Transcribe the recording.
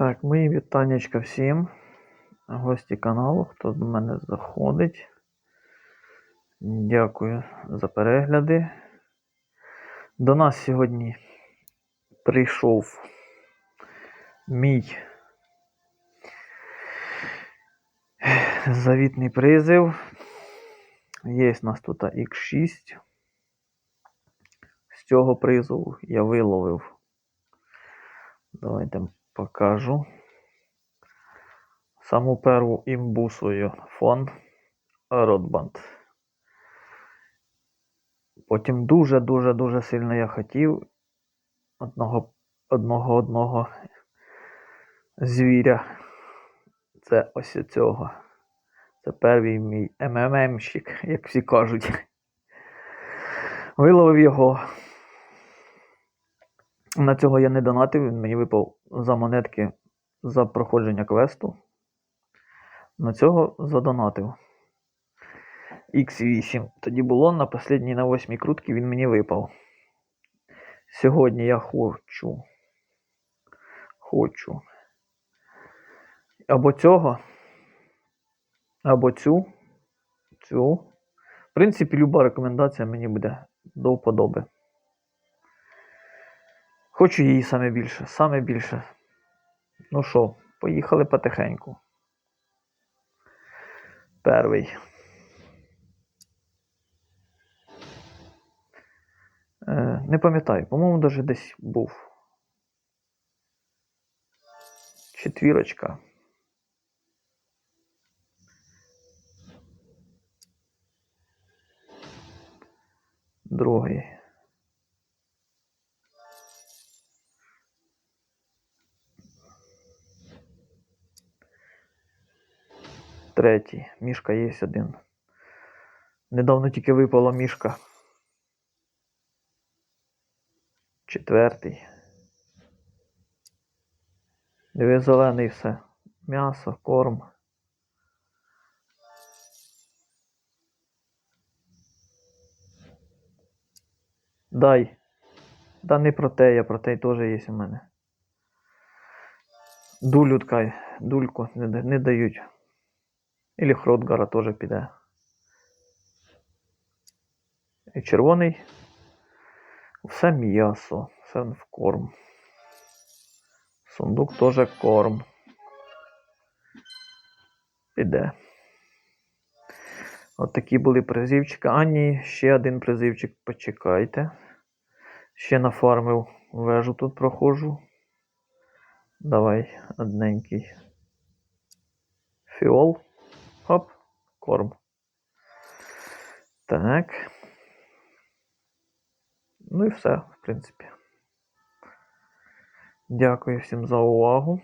Так, мої вітаннячка всім. Гості каналу, хто до мене заходить. Дякую за перегляди. До нас сьогодні прийшов мій завітний призив. Є у нас тут X6. З цього призову я виловив. Давайте покажу. Саму перву імбу свою фон Ротбанд. Потім дуже-дуже-дуже сильно я хотів одного одного одного звіря. Це ось цього. Це перший мій МММщик, як всі кажуть. Виловив його. На цього я не донатив, він мені випав за монетки за проходження квесту. На цього задонатив. X8. Тоді було на останній на 8 крутки він мені випав. Сьогодні я хочу. Хочу. Або цього. Або цю. Цю. В принципі, люба рекомендація мені буде до вподоби. Хочу її саме більше, саме більше. Ну що, поїхали потихеньку. Перший. Е, не пам'ятаю, по-моєму, навіть десь був. Четвірочка. Другий. Третій. Мішка є один. Недавно тільки випала мішка. Четвертий. Диви зелений все. М'ясо, корм. Дай. Да не про те, я про те теж є у мене. Дулю ткай, дульку не, не дають. Ілі Хротгара теж піде. І червоний. Все м'ясо, все в корм. Сундук теж корм. Піде. От такі були призивчики. А ні, ще один призивчик, почекайте. Ще нафармив вежу тут проходжу. Давай, одненький. Фіол. Корм. Так. Ну і все, в принципі. Дякую всім за увагу.